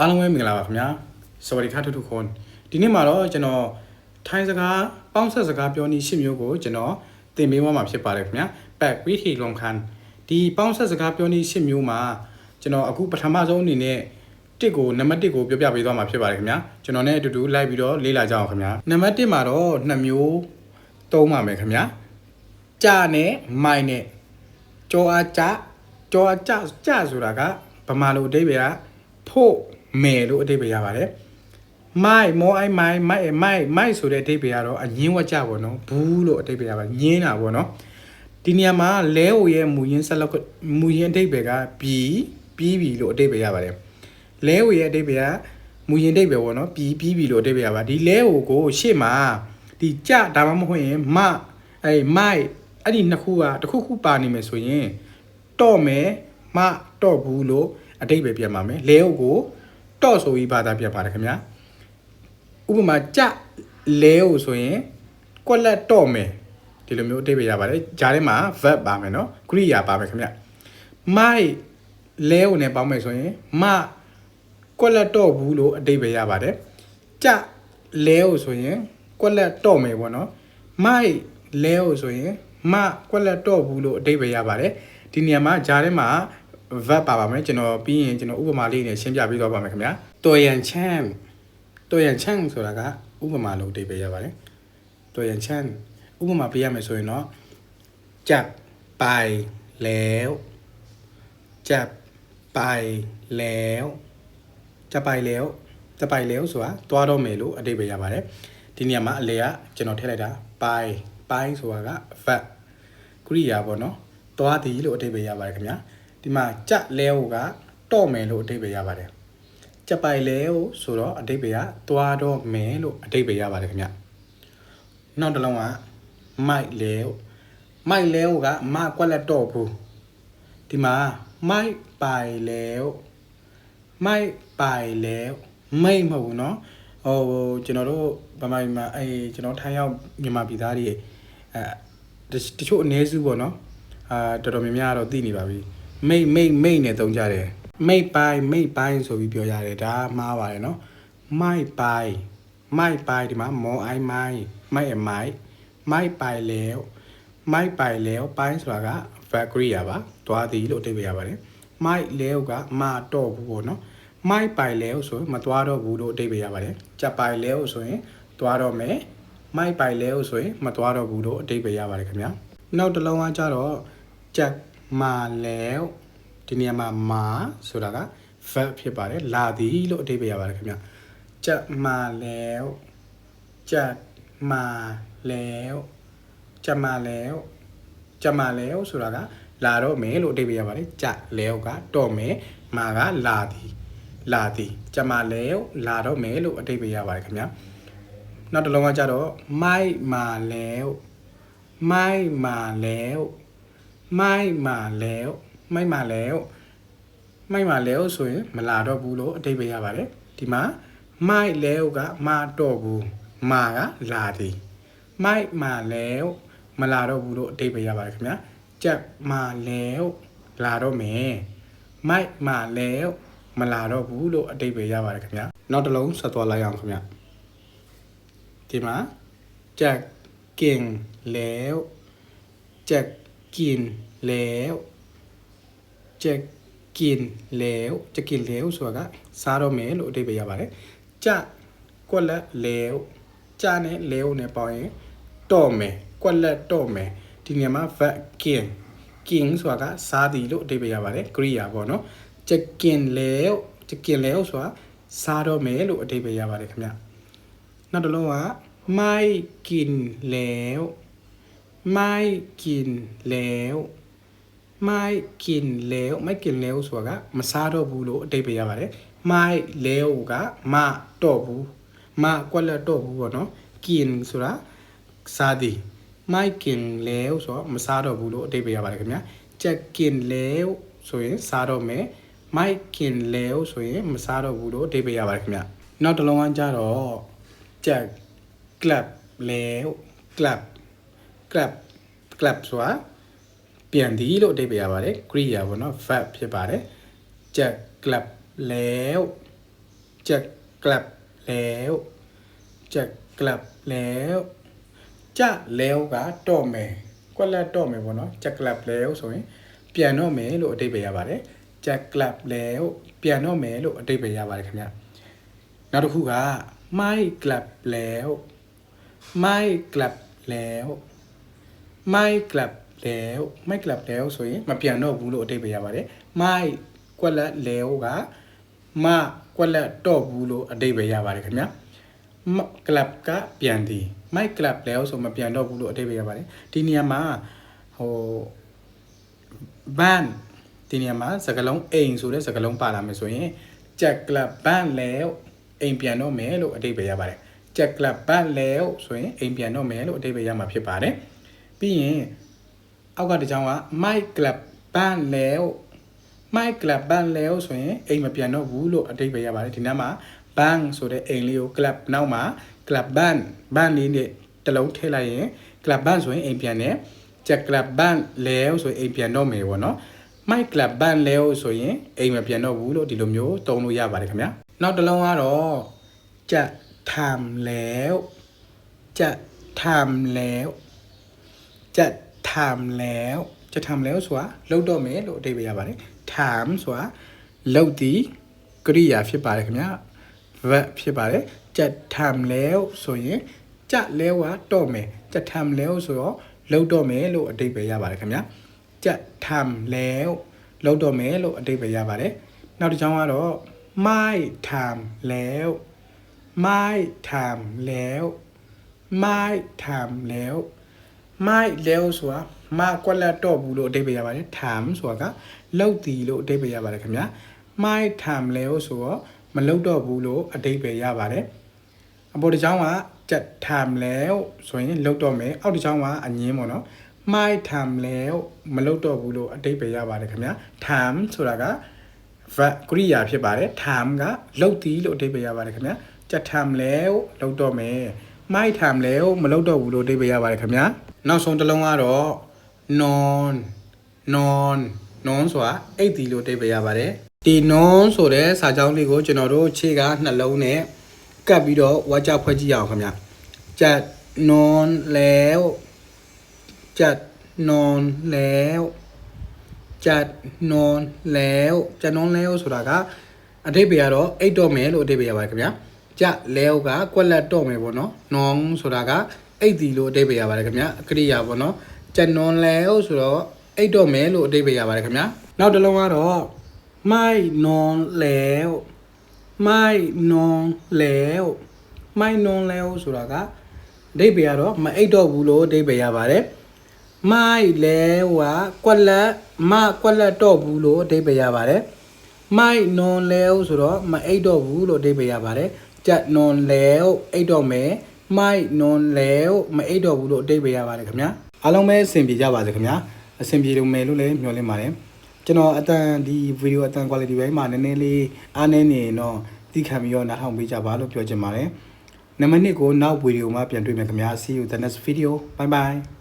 အားလုံးပဲမင်္ဂလာပါခင်ဗျာစวัสดีครับทุกๆคนဒီနေ့မှာတော့ကျွန်တော်ထိုင်းစကားပေါင်းဆက်စကားပြောနည်းရှစ်မျိုးကိုကျွန်တော်သင်ပေးသွားမှာဖြစ်ပါတယ်ခင်ဗျာပတ်ဝိထီလွန်ခန်ဒီပေါင်းဆက်စကားပြောနည်းရှစ်မျိုးမှာကျွန်တော်အခုပထမဆုံးအနေနဲ့တစ်ကိုနံပါတ်1ကိုပြောပြပေးသွားမှာဖြစ်ပါတယ်ခင်ဗျာကျွန်တော်နဲ့အတူတူလိုက်ပြီးတော့လေ့လာကြအောင်ခင်ဗျာနံပါတ်1မှာတော့နှစ်မျိုးသုံးပါမယ်ခင်ဗျာကြာနဲ့မိုင်နဲ့ကြောအားကြကြောအားကြကြဆိုတာကဗမာလိုအဓိပ္ပာယ်ကဖို့ မယ်လို့အဓိပ္ပာယ်ရပါတယ်မိုင်မောအိုင်မိုင်မိုင်မိုင်မိုင်ဆိုတဲ့အဓိပ္ပာယ်ကတော့အငင်းဝကြပေါ့နော်ဘူးလို့အဓိပ္ပာယ်ရပါညင်းတာပေါ့နော်ဒီနေရာမှာလဲဟိုရဲ့မူရင်းဆက်လောက်ကမူရင်းအဓိပ္ပာယ်ကပြီးပြီးပြီလို့အဓိပ္ပာယ်ရပါတယ်လဲဟိုရဲ့အဓိပ္ပာယ်ကမူရင်းအဓိပ္ပာယ်ပေါ့နော်ပြီးပြီးပြီလို့အဓိပ္ပာယ်ရပါဒီလဲဟိုကိုရှေ့မှာဒီကြဒါမှမဟုတ်ရင်မအဲ့မိုင်အဲ့ဒီနှစ်ခုကတစ်ခုခုပါနေမယ်ဆိုရင်တော့မယ်မတော့ဘူးလို့အတိတ်ပဲပြန်ပါမယ်လဲဟုတ်ကို တော့ဆိုပြီးဘာသာပြန်ပါတယ်ခင်ဗျာဥပမာကြလဲဟုတ်ဆိုရင်ကွက်လက်တော့မယ်ဒီလိုမျိုးအတိတ်ပဲရပါတယ်ဂျားထဲမှာ verb ပါမယ်နော်ကရိယာပါမယ်ခင်ဗျာမိုက်လဲဟုတ်နဲ့ပေါင်းမယ်ဆိုရင်မကွက်လက်တော့ဘူးလို့အတိတ်ပဲရပါတယ်ကြလဲဟုတ်ဆိုရင်ကွက်လက်တော့မယ်ပေါ့နော်မိုက်လဲဟုတ်ဆိုရင်မကွက်လက်တော့ဘူးလို့အတိတ်ပဲရပါတယ်ဒီနေရာမှာဂျားထဲမှာ verb ပါပါမယ်ကျွန်တော်ပြီးရင်ကျွန်တော်ဥပမာလေးနဲ့ရှင်းပြပေးသွားပါမယ်ခင်ဗျာတော်ရန်ချမ်းတော်ရန်ချမ်းဆိုတာကဥပမာလို့အတိတ်ပဲရပါတယ်တော်ရန်ချမ်းဥပမာပေးရမယ်ဆိုရင်တော့จับไปแล้วจับไปแล้วจะไปแล้วจะไปแล้วဆိုတာသွားတော့မယ်လို့အတိတ်ပဲရပါတယ်ဒီနေရာမှာအလေကကျွန်တော်ထည့်လိုက်တာไปไปဆိုတာက verb ကရိယာပေါ့နော်သွားသည်လို့အတိတ်ပဲရပါတယ်ခင်ဗျာ ဒီမှာကြလဲဟိုကတော့မယ်လို့အတိတ်ပဲရပါတယ်ကြပိုင်လဲဟိုဆိုတော့အတိတ်ပဲကသွားတော့မယ်လို့အတိတ်ပဲရပါတယ်ခင်ဗျာနောက်တစ်လုံးကမိုက်လဲဟိုမိုက်လဲဟိုကမကွက်လက်တော့ဘူးဒီမှာမိုက်ပိုင်လဲဟိုမိုက်ပိုင်လဲမိတ်မဟုတ်ဘူးเนาะဟိုကျွန်တော်တို့ဗမာပြည်မှာအဲကျွန်တော်ထိုင်းရောက်မြန်မာပြည်သားတွေအဲတချို့အနည်းစုပေါ့เนาะအာတော်တော်များများတော့သိနေပါပြီ မိတ်မိတ်မိတ်နဲ့တုံးကြတယ်မိတ်ပိုင်းမိတ်ပိုင်းဆိုပြီးပြောရတယ်ဒါမှားပါတယ်เนาะမိုက်ပိုင်းမိုက်ပိုင်းဒီမှာမောအိုင်းမိုင်းမိုက်အမိုက်မိုက်ပိုင်လဲမိုက်ပိုင်လဲပိုင်းဆိုတာက verb ကရိယာပါတွားသည်လို့အဓိပ္ပာယ်ရပါတယ်မိုက်လဲကမတော့ဘူးပေါ့เนาะမိုက်ပိုင်လဲဆိုရင်မသွားတော့ဘူးလို့အဓိပ္ပာယ်ရပါတယ်ကြက်ပိုင်လဲဆိုရင်သွားတော့မယ်မိုက်ပိုင်လဲဆိုရင်မသွားတော့ဘူးလို့အဓိပ္ပာယ်ရပါတယ်ခင်ဗျာနောက်တစ်လုံးကကြတော့ကြက် မာလဲဒီနေရာမှာမာဆိုတာက verb ဖြစ်ပါတယ်လာသည်လို့အဓိပ္ပာယ်ရပါတယ်ခင်ဗျာကြက်မာလဲကြက်မာလဲကြက်မာလဲကြက်မာလဲဆိုတာကလာတော့မယ်လို့အဓိပ္ပာယ်ရပါတယ်ကြက်လဲကတော့မယ်မာကလာသည်လာသည်ကြက်မာလဲလာတော့မယ်လို့အဓိပ္ပာယ်ရပါတယ်ခင်ဗျာနောက်တစ်လုံးကကြတော့မိုက်မာလဲမိုက်မာလဲ မိုက်မာလဲမိုက်မာလဲမိုက်မာလဲဆိုရင်မလာတော့ဘူးလို့အတိတ်ပဲရပါတယ်ဒီမှာမိုက်လဲကမာတော့ဘူးမာကလာတယ်မိုက်မာလဲမလာတော့ဘူးလို့အတိတ်ပဲရပါတယ်ခင်ဗျာကြက်မာလဲလာတော့မယ်မိုက်မာလဲမလာတော့ဘူးလို့အတိတ်ပဲရပါတယ်ခင်ဗျာနောက်တစ်လုံးဆက်သွားလိုက်အောင်ခင်ဗျာဒီမှာကြက်ကင်လဲကြက် กินแล้วကြက်กินแล้วကြက်กินแล้วဆိုတာကစားတော့မယ်လို့အဓိပ္ပာယ်ရပါတယ်ကြက်ကွက်လက်แล้วကြနဲ့လဲနဲ့ပေါင်းရင်တော့မယ်ကွက်လက်တော့မယ်ဒီနေရာမှာ verb kin kin ဆိုတာကစားသည်လို့အဓိပ္ပာယ်ရပါတယ်ကရိယာပေါ့နော်ကြက်กินแล้วကြက်กินแล้วဆိုတာစားတော့မယ်လို့အဓိပ္ပာယ်ရပါတယ်ခင်ဗျနောက်တစ်လုံးကไม่กินแล้ว ไม่กินแล้วไม่กินแล้วไม่กินแล้วဆိုတာကမစားတော့ဘူးလို့အဓိပ္ပာယ်ရပါတယ်ไม่แล้วကမတော့ဘူးမကွက်လက်တော့ဘူးပေါ့နော်กินဆိုတာစားသည်ไม่กินแล้วဆိုတော့မစားတော့ဘူးလို့အဓိပ္ပာယ်ရပါတယ်ခင်ဗျာจะกินแล้วဆိုရင်စားတော့မယ်ไม่กินแล้วဆိုရင်မစားတော့ဘူးလို့အဓိပ္ပာယ်ရပါတယ်ခင်ဗျာနောက်တစ်လုံးကကြတော့จะ clap แล้ว clap clap clap ဆိုတာပြန်သည်လို့အဓိပ္ပာယ်ရပါတယ်ကရိယာပေါ့နော် verb ဖြစ်ပါတယ်ကြက် clap แล้ว จะกลับแล้วจะกลับแล้วจะแล้วကတော့မယ်ကွက်လက်တော့မယ်ပေါ့နော်จะกลับแล้วဆိုရင်ပြန်တော့မယ်လို့အဓိပ္ပာယ်ရပါတယ်จะกลับแล้วပြန်တော့မယ်လို့အဓိပ္ပာယ်ရပါတယ်ခင်ဗျနောက်တစ်ခုကไม่กลับแล้วไม่กลับแล้ว my club လဲဟုတ် my club လဲဆိုရင်မပြန်တော့ဘူးလို့အတိတ်ပြရပါတယ် my ကွက်လက်လဲဟုတ်ကမကွက်လက်တော့ဘူးလို့အတိတ်ပြရပါတယ်ခင်ဗျာ club ကပြန်သည် my club လဲဆိုမပြန်တော့ဘူးလို့အတိတ်ပြရပါတယ်ဒီနေရာမှာဟို ban ဒီနေရာမှာစကလုံးအိမ်ဆိုတဲ့စကလုံးပါလာမယ်ဆိုရင် jack club ban လဲအိမ်ပြန်တော့မယ်လို့အတိတ်ပြရပါတယ် jack club ban လဲဆိုရင်အိမ်ပြန်တော့မယ်လို့အတိတ်ပြရမှာဖြစ်ပါတယ် ပြီးရင်အောက်ကတစ်ချောင်းက my club ပန်းလဲကို my club ပန်းလဲကိုဆိုရင်အိမ်မပြန်တော့ဘူးလို့အတိတ်ပဲရပါတယ်ဒီနားမှာ bang ဆိုတဲ့အိမ်လေးကို club နောက်မှာ club band band လေးနဲ့တစ်လုံးထည့်လိုက်ရင် club band ဆိုရင်အိမ်ပြန်တယ် jack club band လဲဆိုရင်အိမ်ပြန်တော့မယ်ပေါ့နော် my club band လဲဆိုရင်အိမ်မပြန်တော့ဘူးလို့ဒီလိုမျိုးတုံးလို့ရပါတယ်ခင်ဗျာနောက်တစ်လုံးကတော့ jack time လဲ jack time လဲ จะทำแล้ว จะทำแล้วจะทำแล้วဆိုတာလုပ်တော့မယ်လို့အဓိပ္ပာယ်ရပါတယ်ถามဆိုတာလုပ်သည်ကရိယာဖြစ်ပါတယ်ခင်ဗျာ verb ဖြစ်ပါတယ်จะทำแล้วဆိုရင်จะแล้วကတော့မယ်จะทำแล้วဆိုတော့လုပ်တော့မယ်လို့အဓိပ္ပာယ်ရပါတယ်ခင်ဗျာจะทำแล้วလုပ်တော့မယ်လို့အဓိပ္ပာယ်ရပါတယ်နောက်တစ်ချောင်းကတော့ไม่ทำแล้วไม่ทำแล้วไม่ทำแล้ว မိုက်လဲဆိုတာမကွက်လက်တော့ဘူးလို့အဓိပ္ပာယ်ရပါတယ်ထမ်ဆိုတာကလောက်တီလို့အဓိပ္ပာယ်ရပါတယ်ခင်ဗျာမိုက်ထမ်လဲဆိုတော့မလောက်တော့ဘူးလို့အဓိပ္ပာယ်ရပါတယ်အပေါ်တစ်ချောင်းကချက်ထမ်လဲဆိုရင်လောက်တော့မယ်အောက်တစ်ချောင်းကအငင်းပေါ့နော်မိုက်ထမ်လဲမလောက်တော့ဘူးလို့အဓိပ္ပာယ်ရပါတယ်ခင်ဗျာထမ်ဆိုတာက verb ကရိယာဖြစ်ပါတယ်ထမ်ကလောက်တီလို့အဓိပ္ပာယ်ရပါတယ်ခင်ဗျာချက်ထမ်လဲလောက်တော့မယ်မိုက်ထမ်လဲမလောက်တော့ဘူးလို့အဓိပ္ပာယ်ရပါတယ်ခင်ဗျာ နောက်ဆုံးတစ်လုံးကတော့ non non non ဆိုတာအိတ်တီလို့တိတ်ပေးရပါတယ်ဒီ non ဆိုတဲ့စာကြောင်းလေးကိုကျွန်တော်တို့ခြေကနှလုံးနဲ့ကပ်ပြီးတော့ဝါကြဖွဲ့ကြည့်ရအောင်ခင်ဗျကြက် non แล้วကြက် non แล้วကြက် non แล้วကြက် non แล้วဆိုတာကအတိတ်ပဲကတော့အိတ်တော့မယ်လို့အတိတ်ပဲရပါတယ်ခင်ဗျ ကြလဲဟုတ်ကကွက်လက်တော့မယ်ပေါ့နော်နှောင်းဆိုတာကအိတ်တီလို့အတိတ်ပဲရပါတယ်ခင်ဗျာအကရိယာပေါ့နော်ကြက်နွန်လဲဟုတ်ဆိုတော့အိတ်တော့မယ်လို့အတိတ်ပဲရပါတယ်ခင်ဗျာနောက်တစ်လုံးကတော့မိုက်နွန်လဲဟုတ်မိုက်နွန်လဲဟုတ်မိုက်နွန်လဲဟုတ်ဆိုတာကအတိတ်ပဲရတော့မအိတ်တော့ဘူးလို့အတိတ်ပဲရပါတယ်မိုက်လဲဝါကွက်လက်မကွက်လက်တော့ဘူးလို့အတိတ်ပဲရပါတယ်မိုက်နွန်လဲဟုတ်ဆိုတော့မအိတ်တော့ဘူးလို့အတိတ်ပဲရပါတယ် ကြက်နွန်လဲအိတ်တော့မယ်မိုက်နွန်လဲမအိတ်တော့ဘူးလို့အတိတ်ပဲရပါတယ်ခင်ဗျာအားလုံးပဲအဆင်ပြေကြပါစေခင်ဗျာအဆင်ပြေလို့မယ်လို့လည်းမျှော်လင့်ပါတယ်ကျွန်တော်အတန်ဒီဗီဒီယိုအတန် quality ပိုင်းမှာနည်းနည်းလေးအားနည်းနေရင်တော့သိခံပြီးတော့နားထောင်ပေးကြပါလို့ပြောချင်ပါတယ်နံပါတ်1ကိုနောက်ဗီဒီယိုမှာပြန်တွေ့မယ်ခင်ဗျာ see you the next video bye bye